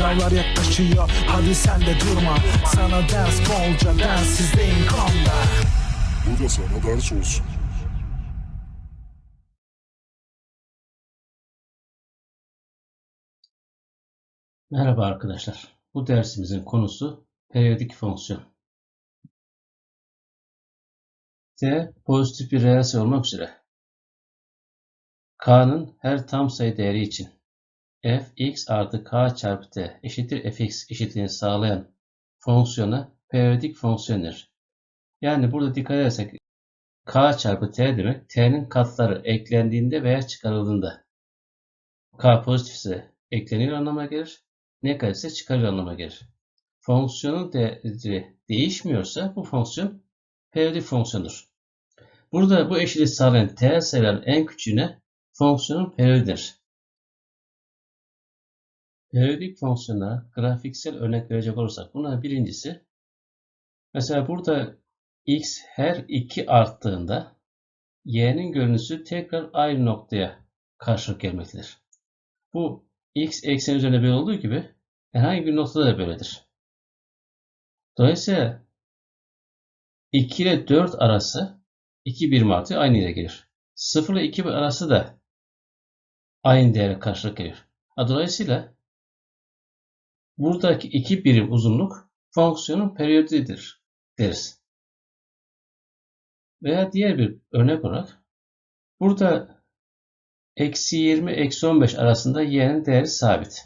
Sınavlar yaklaşıyor hadi sen de durma Sana ders bolca densizliğin konda Bu da sana ders olsun. Merhaba arkadaşlar. Bu dersimizin konusu periyodik fonksiyon. T pozitif bir reel sayı olmak üzere K'nın her tam sayı değeri için fx artı k çarpı t eşittir fx eşitliğini sağlayan fonksiyona periyodik fonksiyon denir. Yani burada dikkat edersek k çarpı t demek t'nin katları eklendiğinde veya çıkarıldığında k pozitifse ekleniyor anlamına gelir negatifse çıkarır anlamına gelir. Fonksiyonun değeri değişmiyorsa bu fonksiyon periyodik fonksiyondur. Burada bu eşitliği sağlayan t sayıların en küçüğüne fonksiyonun periyodidir. Periyodik fonksiyona grafiksel örnek verecek olursak bunlar birincisi mesela burada x her 2 arttığında y'nin görüntüsü tekrar aynı noktaya karşılık gelmektedir. Bu x eksen üzerinde böyle olduğu gibi herhangi bir noktada da böyledir. Dolayısıyla 2 ile 4 arası 2 birim artıyor aynı yere gelir. 0 ile 2 arası da aynı değere karşılık gelir. Dolayısıyla buradaki 2 birim uzunluk fonksiyonun periyodidir deriz. Veya diğer bir örnek olarak burada eksi 20 eksi 15 arasında y'nin değeri sabit.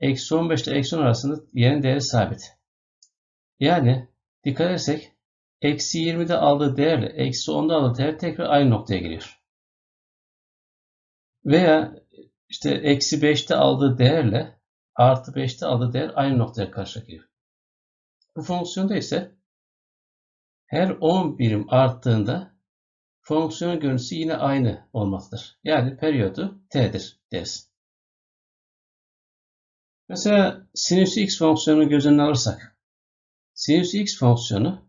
Eksi 15 ile eksi 10 arasında y'nin değeri sabit. Yani dikkat edersek eksi 20'de aldığı değerle eksi 10'da aldığı değer tekrar aynı noktaya geliyor. Veya işte eksi 5'te aldığı değerle artı 5'te aldığı değer aynı noktaya karşı geliyor. Bu fonksiyonda ise her 10 birim arttığında fonksiyonun görüntüsü yine aynı olmaktadır. Yani periyodu t'dir deriz. Mesela sinüs x fonksiyonunu göz önüne alırsak sinüs x fonksiyonu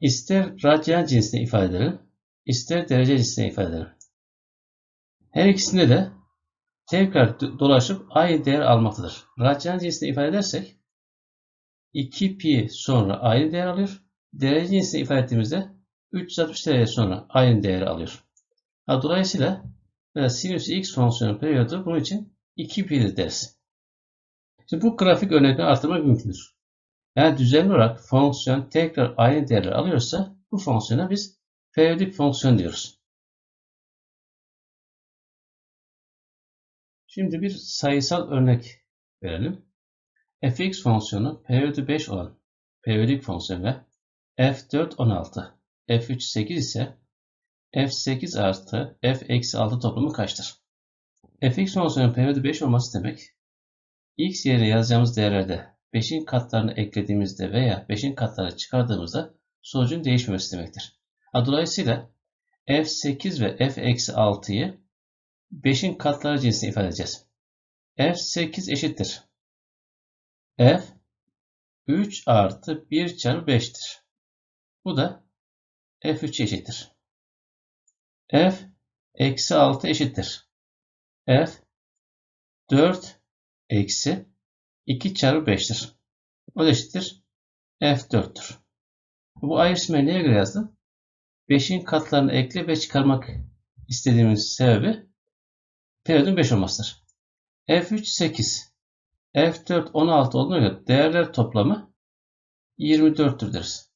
ister radyan cinsine ifade edelim, ister derece cinsine ifade edelim. Her ikisinde de tekrar dolaşıp aynı değer almaktadır. Radyan cinsine ifade edersek 2 pi sonra aynı değer alıyor. Derece cinsine ifade ettiğimizde 360 derece sonra aynı değeri alıyor. Dolayısıyla sinüs x fonksiyonu periyodu bunun için 2 pi deriz. Şimdi bu grafik örnekleri artırmak mümkündür. Yani düzenli olarak fonksiyon tekrar aynı değerleri alıyorsa bu fonksiyona biz periyodik fonksiyon diyoruz. Şimdi bir sayısal örnek verelim. fx fonksiyonu periyodu 5 olan periyodik fonksiyon ve f4 16, f3 8 ise f8 artı f eksi 6 toplamı kaçtır? fx fonksiyonun periyodu 5 olması demek x yerine yazacağımız değerlerde 5'in katlarını eklediğimizde veya 5'in katlarını çıkardığımızda sonucun değişmemesi demektir. Dolayısıyla f8 ve f eksi 6'yı 5'in katları cinsine ifade edeceğiz. f8 eşittir. f 3 artı 1 çarpı 5'tir. Bu da f3 eşittir. f eksi 6 eşittir. f 4 eksi 2 çarpı 5'tir. O da eşittir f4'tür. Bu ayrışmayı neye göre yazdım? 5'in katlarını ekle ve çıkarmak istediğimiz sebebi periyodun 5 olmasıdır. f3 8, f4 16 olduğuna göre değerler toplamı 24'tür deriz.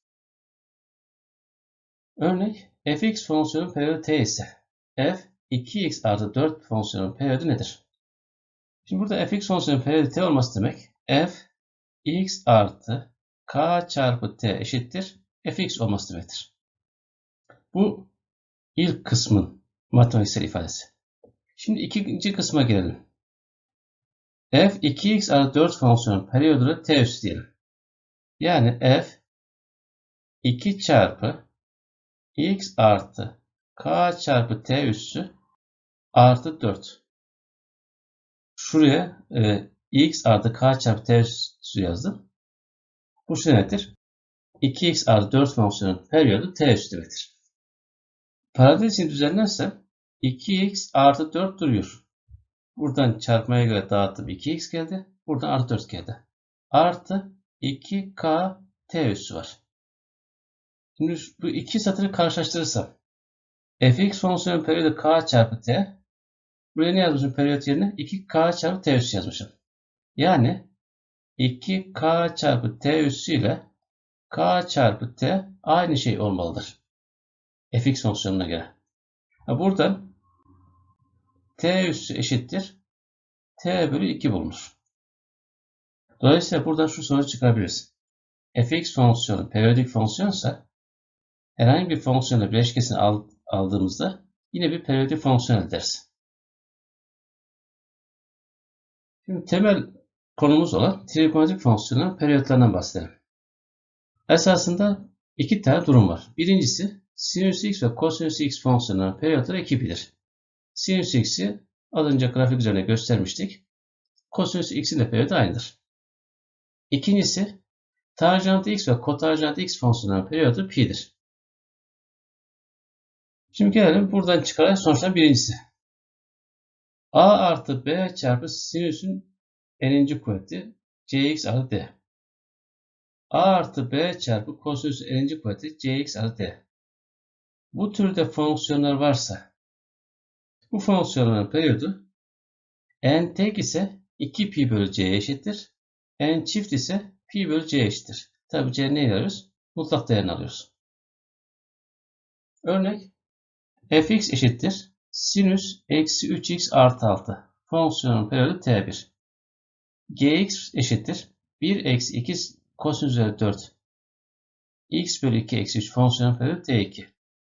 Örnek fx fonksiyonun periyodu t ise f 2x artı 4 fonksiyonun periyodu nedir? Şimdi burada fx fonksiyonun periyodu t olması demek f x artı k çarpı t eşittir fx olması demektir. Bu ilk kısmın matematiksel ifadesi. Şimdi ikinci kısma gelelim. f 2x artı 4 fonksiyonun periyodunu t üssü diyelim. Yani f 2 çarpı x artı k çarpı t üssü artı 4. Şuraya e, x artı k çarpı t üssü yazdım. Bu şu nedir? 2x artı 4 fonksiyonun periyodu t üssü demektir. Parantez için düzenlersem 2x artı 4 duruyor. Buradan çarpmaya göre dağıttım 2x geldi. Buradan artı 4 geldi. Artı 2k t üssü var. Şimdi bu iki satırı karşılaştırırsam fx fonksiyonun periyodu k çarpı t. Buraya ne yazmışım periyot yerine? 2k çarpı t üssü yazmışım. Yani 2k çarpı t üssü ile k çarpı t aynı şey olmalıdır. fx fonksiyonuna göre. Buradan t üssü eşittir t bölü 2 bulunur. Dolayısıyla buradan şu sonucu çıkarabiliriz. fx fonksiyonu periyodik fonksiyonsa herhangi bir fonksiyonla bileşkesini al- aldığımızda yine bir periyodik fonksiyon elde ederiz. Şimdi temel konumuz olan trigonometrik fonksiyonların periyotlarından bahsedelim. Esasında iki tane durum var. Birincisi sinüs x ve kosinüs x fonksiyonlarının periyotları ekibidir. Sinüs x'i az önce grafik üzerine göstermiştik. Kosinüs x'in de periyodu aynıdır. İkincisi tanjant x ve kotanjant x fonksiyonlarının periyodu pi'dir. Şimdi gelelim buradan çıkaran sonuçların birincisi. a artı b çarpı sinüsün n'inci kuvveti cx artı d. a artı b çarpı kosinüsün n'inci kuvveti cx artı d. Bu türde fonksiyonlar varsa bu fonksiyonların periyodu n tek ise 2 pi bölü c'ye eşittir. n çift ise pi bölü c eşittir. Tabi c neyi alıyoruz? Mutlak değerini alıyoruz. Örnek fx eşittir. Sinüs eksi 3x artı 6. Fonksiyonun periyodu t1. gx eşittir. 1 eksi 2 kosinüs üzeri 4 x bölü 2 eksi 3 fonksiyonun periyodu t2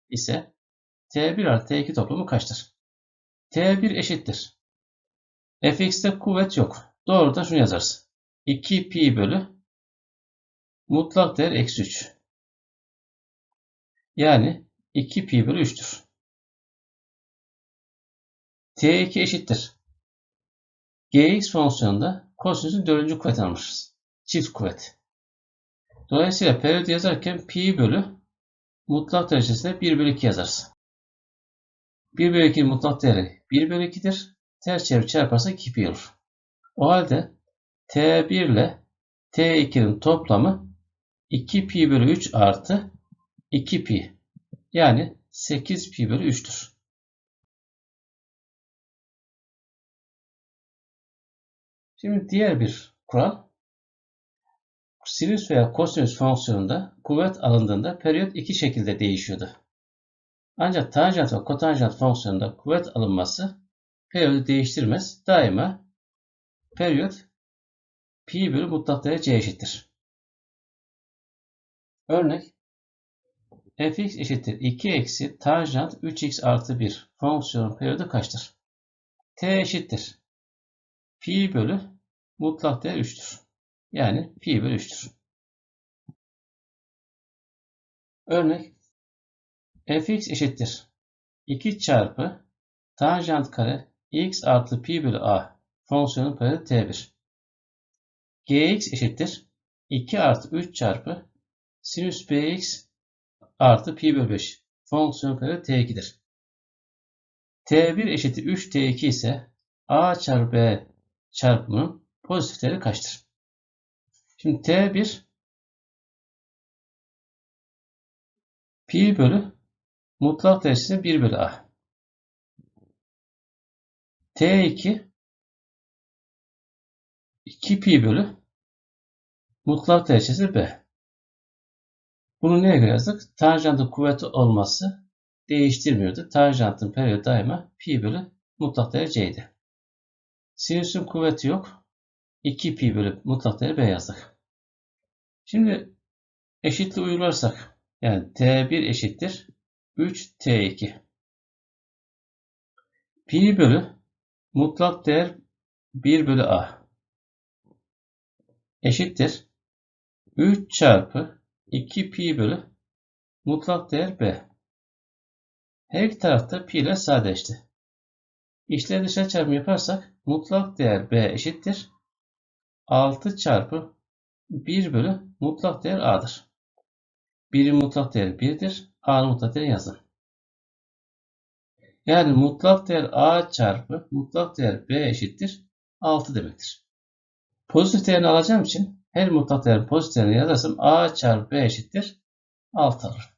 ise t1 artı t2 toplamı kaçtır? T1 eşittir. fx'te kuvvet yok. Doğrudan şunu yazarız. 2 pi bölü mutlak değer eksi 3. Yani 2 pi bölü 3'tür. t2 eşittir. gx fonksiyonunda kosinüsün dördüncü kuvvet almışız. Çift kuvvet. Dolayısıyla periyot yazarken pi bölü mutlak derecesinde 1 bölü 2 yazarız. 1 bölü 2'nin mutlak değeri 1 bölü 2'dir. Ters çevir çarparsak 2 pi olur. O halde t1 ile t2'nin toplamı 2 pi bölü 3 artı 2 pi. Yani 8 pi bölü 3'tür. Şimdi diğer bir kural. Sinüs veya kosinüs fonksiyonunda kuvvet alındığında periyot iki şekilde değişiyordu. Ancak tanjant ve kotanjant fonksiyonunda kuvvet alınması periyodu değiştirmez. Daima periyot pi bölü mutlak değer c eşittir. Örnek fx eşittir 2 eksi tanjant 3x artı 1 fonksiyonun periyodu kaçtır? t eşittir. pi bölü mutlak değer 3'tür. Yani pi bölü 3'tür. Örnek fx eşittir 2 çarpı tanjant kare x artı pi bölü a fonksiyonun periyodu t1. gx eşittir 2 artı 3 çarpı sinüs bx artı pi bölü 5 fonksiyonun periyodu t2'dir. t1 eşittir 3 t2 ise a çarpı b çarpımının pozitif değeri kaçtır? Şimdi t1 pi bölü mutlak derecesi 1 bölü a. t2 2 pi bölü mutlak derecesi b. Bunu neye göre yazdık? Tanjantın kuvveti olması değiştirmiyordu. Tanjantın periyodu daima pi bölü mutlak değer c'ydi. Sinüsün kuvveti yok. 2 pi bölü mutlak değeri b yazdık. Şimdi eşitli uygularsak yani t1 eşittir 3 t2 pi bölü mutlak değer 1 bölü a eşittir 3 çarpı 2 pi bölü mutlak değer b. Her iki tarafta pi ile sadeleşti. İşleri dışarı çarpımı yaparsak mutlak değer b eşittir 6 çarpı 1 bölü mutlak değer a'dır. 1'in mutlak değeri 1'dir. A'nın mutlak değeri yazın. Yani mutlak değer a çarpı mutlak değer b eşittir 6 demektir. Pozitif değerini alacağım için her mutlak değerin pozitif değerini yazarsam a çarpı b eşittir 6 alır.